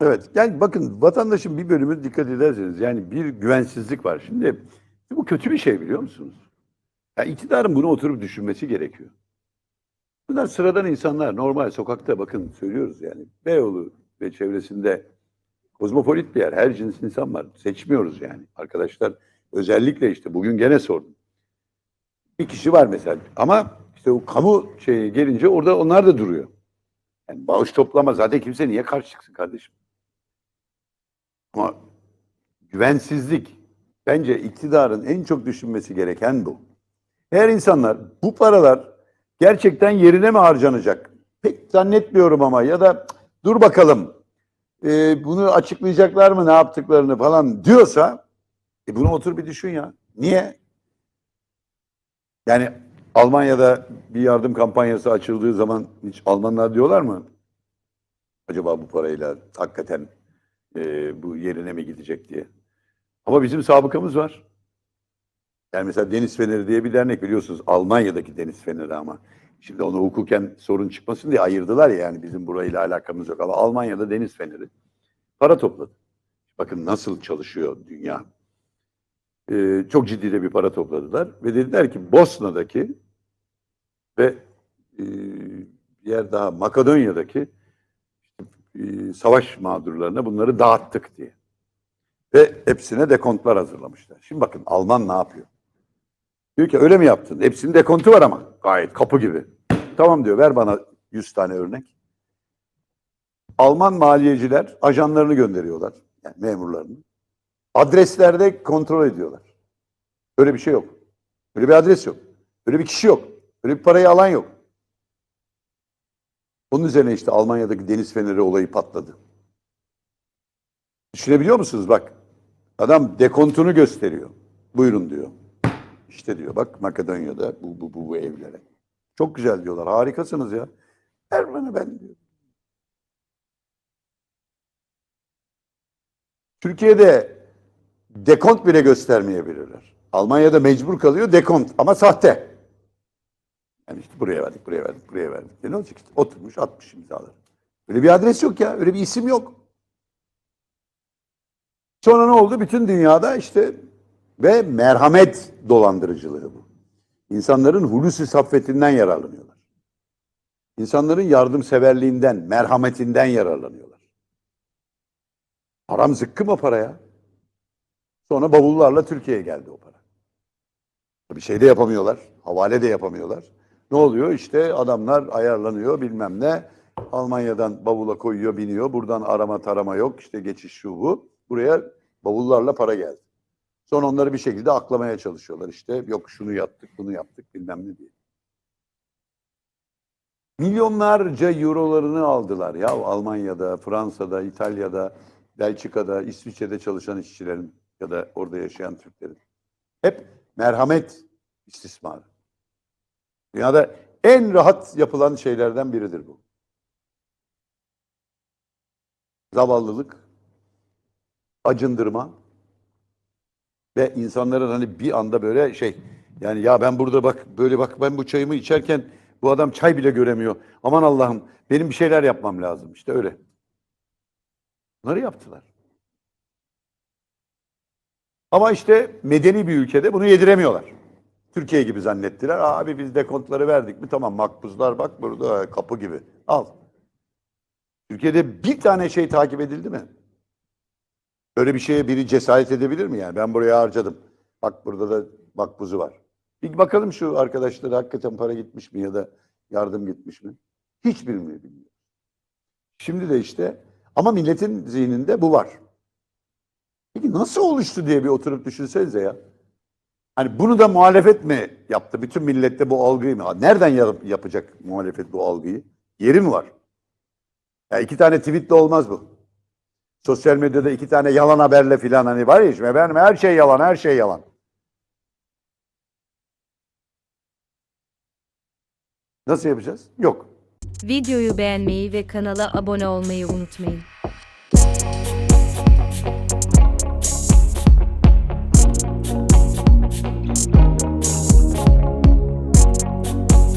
Evet. Yani bakın vatandaşın bir bölümü dikkat ederseniz yani bir güvensizlik var. Şimdi bu kötü bir şey biliyor musunuz? Ya iktidarın bunu oturup düşünmesi gerekiyor. Bunlar sıradan insanlar. Normal sokakta bakın söylüyoruz yani. Beyoğlu ve çevresinde kozmopolit bir yer. Her cins insan var. Seçmiyoruz yani. Arkadaşlar özellikle işte bugün gene sordum. Bir kişi var mesela ama işte o kamu şeyi gelince orada onlar da duruyor. Yani bağış toplama zaten kimse niye karşı çıksın kardeşim? Ama güvensizlik bence iktidarın en çok düşünmesi gereken bu. Eğer insanlar bu paralar gerçekten yerine mi harcanacak? Pek zannetmiyorum ama ya da "Cık, dur bakalım e, bunu açıklayacaklar mı ne yaptıklarını falan diyorsa e, bunu otur bir düşün ya. Niye? Yani Almanya'da bir yardım kampanyası açıldığı zaman hiç Almanlar diyorlar mı? Acaba bu parayla hakikaten e, bu yerine mi gidecek diye. Ama bizim sabıkamız var. Yani mesela Deniz Feneri diye bir dernek biliyorsunuz Almanya'daki Deniz Feneri ama şimdi onu hukuken sorun çıkmasın diye ayırdılar ya yani bizim burayla alakamız yok ama Almanya'da Deniz Feneri para topladı. Bakın nasıl çalışıyor dünya. Ee, çok ciddi de bir para topladılar ve dediler ki Bosna'daki ve e, bir yer daha Makedonya'daki e, savaş mağdurlarına bunları dağıttık diye. Ve hepsine dekontlar hazırlamışlar. Şimdi bakın Alman ne yapıyor? Diyor ki öyle mi yaptın? Hepsinin dekontu var ama gayet kapı gibi. Tamam diyor ver bana 100 tane örnek. Alman maliyeciler ajanlarını gönderiyorlar. Yani memurlarını. Adreslerde kontrol ediyorlar. Öyle bir şey yok. Öyle bir adres yok. Öyle bir kişi yok. Öyle bir parayı alan yok. Bunun üzerine işte Almanya'daki deniz feneri olayı patladı. Düşünebiliyor musunuz? Bak adam dekontunu gösteriyor. Buyurun diyor. İşte diyor bak Makedonya'da bu bu bu, bu evlere. Çok güzel diyorlar. Harikasınız ya. Ver ben diyor. Türkiye'de dekont bile göstermeyebilirler. Almanya'da mecbur kalıyor dekont ama sahte. Yani işte buraya verdik, buraya verdik, buraya verdik. E ne olacak işte? Oturmuş atmış imzaları. Öyle bir adres yok ya. Öyle bir isim yok. Sonra ne oldu? Bütün dünyada işte ve merhamet dolandırıcılığı bu. İnsanların hulusi saffetinden yararlanıyorlar. İnsanların yardımseverliğinden, merhametinden yararlanıyorlar. Param zıkkım o paraya. Sonra bavullarla Türkiye'ye geldi o para. Bir şey de yapamıyorlar. Havale de yapamıyorlar. Ne oluyor? İşte adamlar ayarlanıyor bilmem ne. Almanya'dan bavula koyuyor, biniyor. Buradan arama tarama yok. İşte geçiş şu bu. Buraya bavullarla para geldi. Sonra onları bir şekilde aklamaya çalışıyorlar. İşte yok şunu yaptık, bunu yaptık bilmem ne diye. Milyonlarca eurolarını aldılar ya Almanya'da, Fransa'da, İtalya'da, Belçika'da, İsviçre'de çalışan işçilerin ya da orada yaşayan Türklerin. Hep merhamet istismarı. Dünyada en rahat yapılan şeylerden biridir bu. Zavallılık, acındırma ve insanların hani bir anda böyle şey yani ya ben burada bak böyle bak ben bu çayımı içerken bu adam çay bile göremiyor. Aman Allah'ım benim bir şeyler yapmam lazım. İşte öyle. Bunları yaptılar. Ama işte medeni bir ülkede bunu yediremiyorlar. Türkiye gibi zannettiler. Abi biz dekontları verdik mi? Tamam makbuzlar bak burada kapı gibi. Al. Türkiye'de bir tane şey takip edildi mi? Böyle bir şeye biri cesaret edebilir mi yani? Ben buraya harcadım. Bak burada da makbuzu var. Bir bakalım şu arkadaşlara hakikaten para gitmiş mi ya da yardım gitmiş mi? Hiçbirini bilmiyor. Şimdi de işte ama milletin zihninde bu var. Peki nasıl oluştu diye bir oturup düşünsenize ya. Hani bunu da muhalefet mi yaptı? Bütün millette bu algıyı mı? Nereden yap- yapacak muhalefet bu algıyı? Yeri mi var? Ya iki tane tweetle olmaz bu. Sosyal medyada iki tane yalan haberle filan hani var ya şimdi efendim her şey yalan, her şey yalan. Nasıl yapacağız? Yok. Videoyu beğenmeyi ve kanala abone olmayı unutmayın.